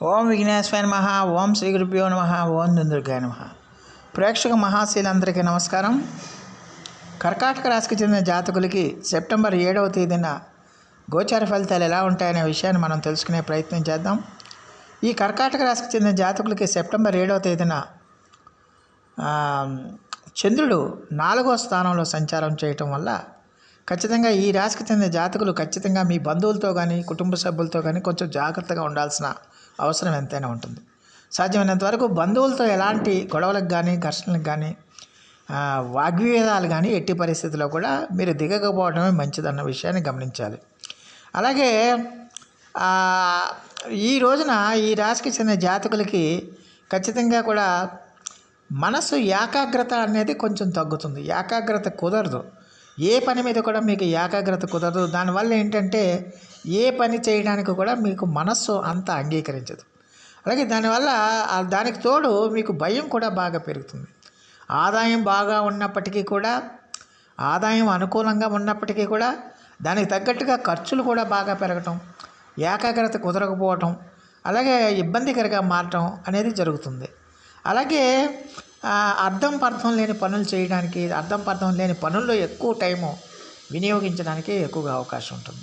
ఓం విఘ్నేశ్వర నమ ఓం శ్రీ గురుభ్యో నమ ఓం దుందుర్గాయ నమ. ప్రేక్షక మహాశీలందరికీ నమస్కారం. కర్కాటక రాశికి చెందిన జాతకులకి సెప్టెంబర్ ఏడవ తేదీన గోచార ఫలితాలు ఎలా ఉంటాయనే విషయాన్ని మనం తెలుసుకునే ప్రయత్నం చేద్దాం. ఈ కర్కాటక రాశికి చెందిన జాతకులకి సెప్టెంబర్ ఏడవ తేదీన చంద్రుడు నాలుగో స్థానంలో సంచారం చేయటం వల్ల ఖచ్చితంగా ఈ రాశికి చెందిన జాతకులు ఖచ్చితంగా మీ బంధువులతో కానీ కుటుంబ సభ్యులతో కానీ కొంచెం జాగ్రత్తగా ఉండాల్సిన అవసరం ఎంతైనా ఉంటుంది. సాధ్యమైనంత వరకు బంధువులతో ఎలాంటి గొడవలకు కానీ ఘర్షణలకు కానీ వాగ్వివేదాలు కానీ ఎట్టి పరిస్థితుల్లో కూడా మీరు దిగకపోవడమే మంచిదన్న విషయాన్ని గమనించాలి. అలాగే ఈ రోజున ఈ రాశికి చెందిన జాతకులకి ఖచ్చితంగా కూడా మనసు ఏకాగ్రత అనేది కొంచెం తగ్గుతుంది. ఏకాగ్రత కుదరదు. ఏ పని మీద కూడా మీకు ఏకాగ్రత కుదరదు. దానివల్ల ఏంటంటే ఏ పని చేయడానికి కూడా మీకు మనస్సు అంత అంగీకరించదు. అలాగే దానివల్ల దానికి తోడు మీకు భయం కూడా బాగా పెరుగుతుంది. ఆదాయం బాగా ఉన్నప్పటికీ కూడా ఆదాయం అనుకూలంగా ఉన్నప్పటికీ కూడా దానికి తగ్గట్టుగా ఖర్చులు కూడా బాగా పెరగటం ఏకాగ్రత కుదరకపోవటం అలాగే ఇబ్బందికరంగా మారటం అనేది జరుగుతుంది. అలాగే అర్థం పర్థం లేని పనులు చేయడానికి అర్థం పర్థం లేని పనుల్లో ఎక్కువ టైము వినియోగించడానికి ఎక్కువగా అవకాశం ఉంటుంది.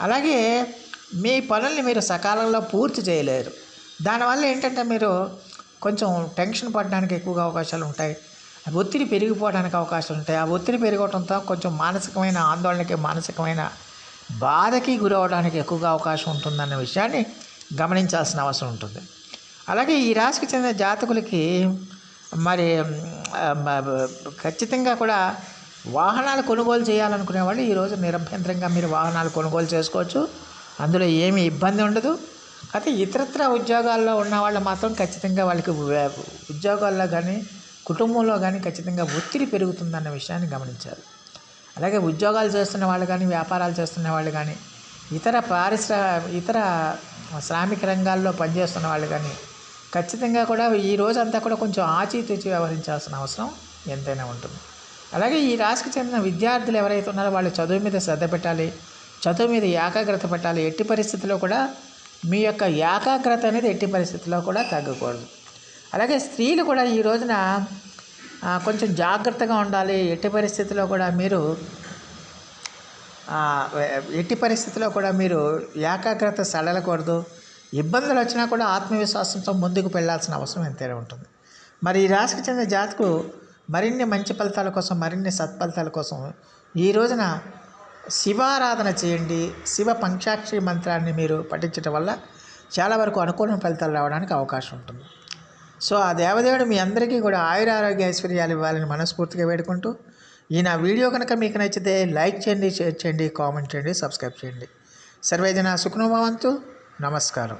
అలాగే మీ పనుల్ని మీరు సకాలంలో పూర్తి చేయలేరు. దానివల్ల ఏంటంటే మీరు కొంచెం టెన్షన్ పడడానికి ఎక్కువగా అవకాశాలు ఉంటాయి. ఒత్తిడి పెరిగిపోవడానికి అవకాశాలు ఉంటాయి. ఆ ఒత్తిడి పెరగడంతో కొంచెం మానసికమైన ఆందోళనకి మానసికమైన బాధకి గురవడానికి ఎక్కువగా అవకాశం ఉంటుందన్న విషయాన్ని గమనించాల్సిన అవసరం ఉంటుంది. అలాగే ఈ రాశికి చెందిన జాతకులకి మరి ఖచ్చితంగా కూడా వాహనాలు కొనుగోలు చేయాలనుకునే వాళ్ళు ఈరోజు నిరభ్యంతరంగా మీరు వాహనాలు కొనుగోలు చేసుకోవచ్చు. అందులో ఏమీ ఇబ్బంది ఉండదు. అయితే ఇతరత్ర ఉద్యోగాల్లో ఉన్న వాళ్ళు మాత్రం ఖచ్చితంగా వాళ్ళకి ఉద్యోగాల్లో కానీ కుటుంబంలో కానీ ఖచ్చితంగా ఒత్తిడి పెరుగుతుందన్న విషయాన్ని గమనించాలి. అలాగే ఉద్యోగాలు చేస్తున్న వాళ్ళు కానీ వ్యాపారాలు చేస్తున్న వాళ్ళు కానీ ఇతర పారిశ్ర ఇతర శ్రామిక రంగాల్లో పనిచేస్తున్న వాళ్ళు కానీ ఖచ్చితంగా కూడా ఈ రోజంతా కూడా కొంచెం ఆచితూచి వ్యవహరించాల్సిన అవసరం ఎంతైనా ఉంటుంది. అలాగే ఈ రాశికి చెందిన విద్యార్థులు ఎవరైతే ఉన్నారో వాళ్ళు చదువు మీద శ్రద్ధ పెట్టాలి చదువు మీద ఏకాగ్రత పెట్టాలి. ఎట్టి పరిస్థితుల్లో కూడా మీ యొక్క ఏకాగ్రత అనేది ఎట్టి పరిస్థితుల్లో కూడా తగ్గకూడదు. అలాగే స్త్రీలు కూడా ఈ రోజున కొంచెం జాగ్రత్తగా ఉండాలి. ఎట్టి పరిస్థితుల్లో కూడా మీరు ఎట్టి పరిస్థితుల్లో కూడా మీరు ఏకాగ్రత సడలకూడదు. ఇబ్బందులు వచ్చినా కూడా ఆత్మవిశ్వాసంతో ముందుకు వెళ్ళాల్సిన అవసరం ఎంతైనా ఉంటుంది. మరి ఈ రాశికి చెందిన జాతకు మరిన్ని మంచి ఫలితాల కోసం మరిన్ని సత్ఫలితాల కోసం ఈ రోజున శివారాధన చేయండి. శివ పంచాక్షరి మంత్రాన్ని మీరు పఠించడం వల్ల చాలా వరకు అనుకూల ఫలితాలు రావడానికి అవకాశం ఉంటుంది. సో ఆ దేవదేవుడు మీ అందరికీ కూడా ఆయుర ఆరోగ్య ఐశ్వర్యాలు ఇవ్వాలని మనస్ఫూర్తిగా వేడుకుంటూ ఈ నా వీడియో కనుక మీకు నచ్చితే లైక్ చేయండి షేర్ చేయండి కామెంట్ చేయండి సబ్స్క్రైబ్ చేయండి. సర్వేజన సుఖనుభవంతు నమస్కారం.